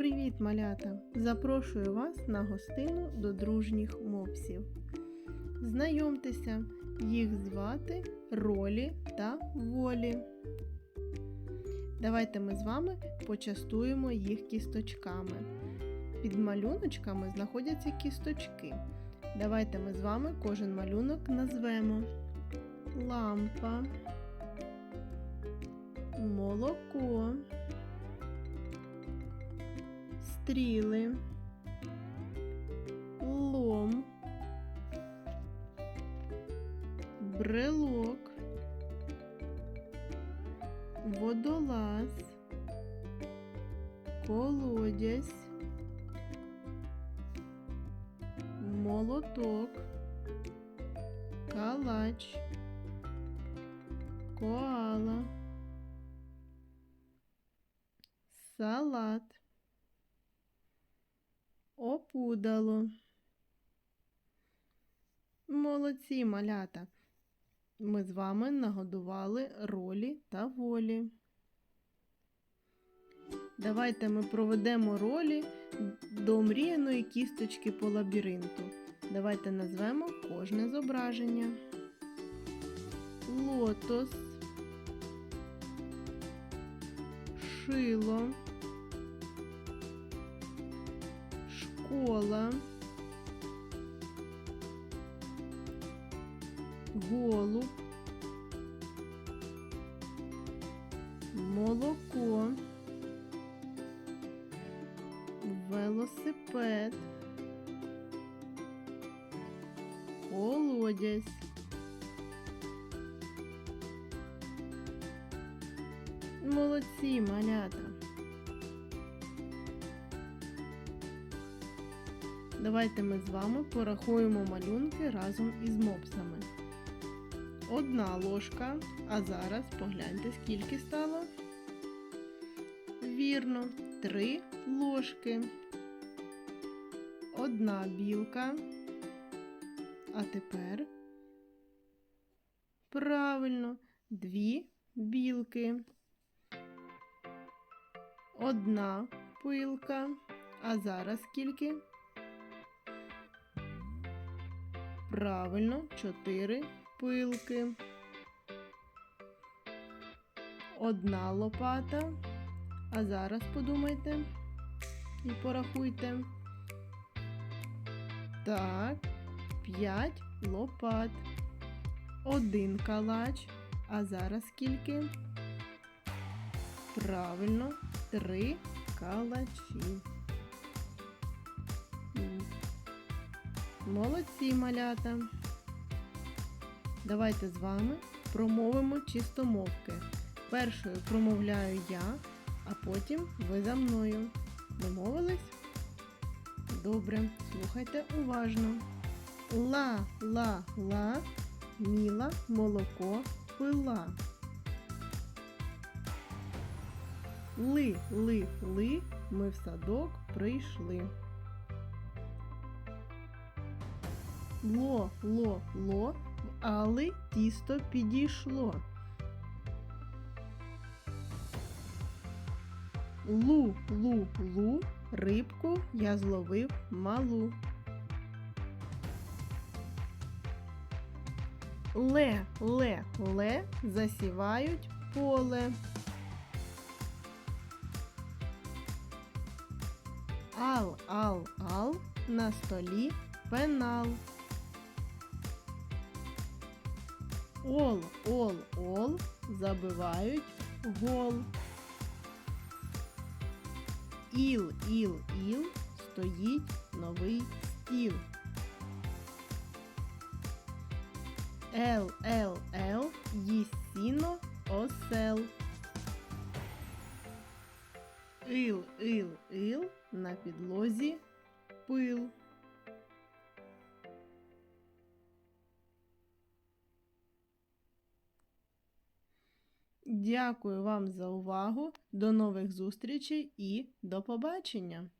Привіт, малята! Запрошую вас на гостину до дружніх мопсів. Знайомтеся, їх звати Ролі та Волі. Давайте ми з вами почастуємо їх кісточками. Під малюночками знаходяться кісточки. Давайте ми з вами кожен малюнок назвемо лампа, молоко, стріли, лом, брелок, водолаз, колодязь, молоток, калач, коала, салат, опудало. Молодці малята. Ми з вами нагодували ролі та волі. Давайте ми проведемо ролі до мріяної кісточки по лабіринту. Давайте назвемо кожне зображення. Лотос, шило, школа, голуб, молоко, велосипед, колодязь. Молодці, малята. Давайте ми з вами порахуємо малюнки разом із мопсами. Одна ложка, а зараз погляньте, скільки стало. Вірно, три ложки. Одна білка. А тепер правильно, дві білки. Одна пилка. А зараз скільки? Правильно, чотири пилки. Одна лопата. А зараз подумайте і порахуйте. Так, п'ять лопат. Один калач. А зараз скільки? Правильно, три калачі. Молодці малята. Давайте з вами промовимо чистомовки. Першою промовляю я, а потім ви за мною. Домовились? Добре, слухайте уважно. Ла, ла, ла, міла, молоко, пила. Ли, ли, ли, ми в садок прийшли. Ло, ло, ло, в Али тісто підійшло. Лу, лу, лу, рибку я зловив малу. Ле, ле, ле, засівають поле. Ал, ал, ал, на столі пенал. Ол, ол, ол, забивають гол. Іл, іл, іл, стоїть новий стіл. Ел, ел, ел, їсть сіно осел. Ил, ил, ил, на підлозі пил. Дякую вам за увагу. До нових зустрічей і до побачення!